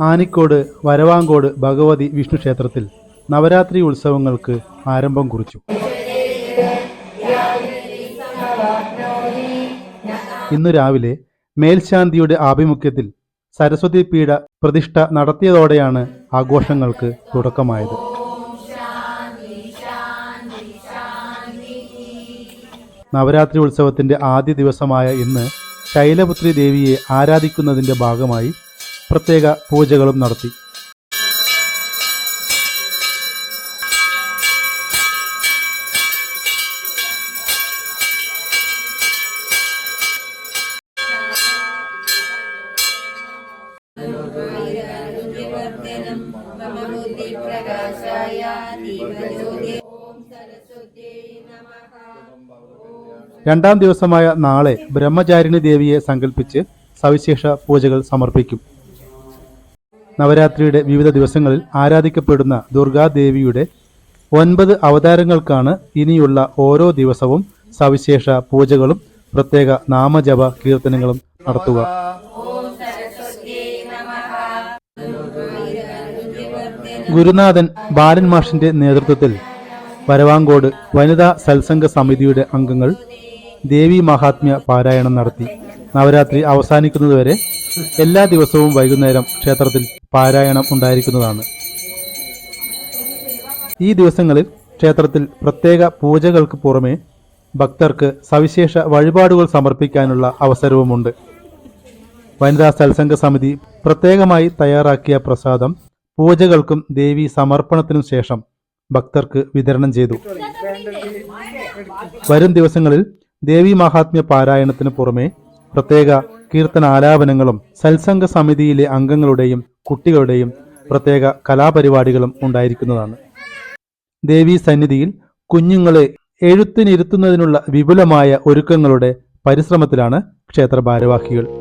ആനിക്കോട് വരവാങ്കോട് ഭഗവതി വിഷ്ണു ക്ഷേത്രത്തിൽ നവരാത്രി ഉത്സവങ്ങൾക്ക് ആരംഭം കുറിച്ചു. ഇന്ന് രാവിലെ മേൽശാന്തിയുടെ ആഭിമുഖ്യത്തിൽ സരസ്വതി പീഠ പ്രതിഷ്ഠ നടത്തിയതോടെയാണ് ആഘോഷങ്ങൾക്ക് തുടക്കമായത്. നവരാത്രി ഉത്സവത്തിന്റെ ആദ്യ ദിവസമായ ഇന്ന് ശൈലപുത്രി ദേവിയെ ആരാധിക്കുന്നതിന്റെ ഭാഗമായി പ്രത്യേക പൂജകളും നടത്തി. രണ്ടാം ദിവസമായ നാളെ ബ്രഹ്മചാരിണി ദേവിയെ സങ്കല്പിച്ച് സവിശേഷ പൂജകൾ സമർപ്പിക്കും. നവരാത്രിയുടെ വിവിധ ദിവസങ്ങളിൽ ആരാധിക്കപ്പെടുന്ന ദുർഗാദേവിയുടെ ഒൻപത് അവതാരങ്ങൾക്കാണ് ഇനിയുള്ള ഓരോ ദിവസവും സവിശേഷ പൂജകളും പ്രത്യേക നാമജപ കീർത്തനങ്ങളും നടത്തുക. ഗുരുനാഥൻ ബാലൻ മാഷിന്റെ നേതൃത്വത്തിൽ വരവാങ്കോട് വനിതാ സത്സംഗ സമിതിയുടെ അംഗങ്ങൾ ദേവി മഹാത്മ്യ പാരായണം നടത്തി. നവരാത്രി അവസാനിക്കുന്നതുവരെ എല്ലാ ദിവസവും വൈകുന്നേരം ക്ഷേത്രത്തിൽ പാരായണം ഉണ്ടായിരിക്കുന്നതാണ്. ഈ ദിവസങ്ങളിൽ ക്ഷേത്രത്തിൽ പ്രത്യേക പൂജകൾക്ക് പുറമെ ഭക്തർക്ക് സവിശേഷ വഴിപാടുകൾ സമർപ്പിക്കാനുള്ള അവസരവുമുണ്ട്. വനിതാ സൽസംഗ സമിതി പ്രത്യേകമായി തയ്യാറാക്കിയ പ്രസാദം പൂജകൾക്കും ദേവി സമർപ്പണത്തിനും ശേഷം ഭക്തർക്ക് വിതരണം ചെയ്തു. വരും ദിവസങ്ങളിൽ ദേവി മഹാത്മ്യ പാരായണത്തിന് പുറമെ പ്രത്യേക കീർത്തന ആലാപനങ്ങളും സത്സംഗ സമിതിയിലെ അംഗങ്ങളുടെയും കുട്ടികളുടെയും പ്രത്യേക കലാപരിപാടികളും ഉണ്ടായിരിക്കുന്നതാണ്. ദേവി സന്നിധിയിൽ കുഞ്ഞുങ്ങളെ എഴുത്തിനിരുത്തുന്നതിനുള്ള വിപുലമായ ഒരുക്കങ്ങളുടെ പരിശ്രമത്തിലാണ് ക്ഷേത്ര ഭാരവാഹികൾ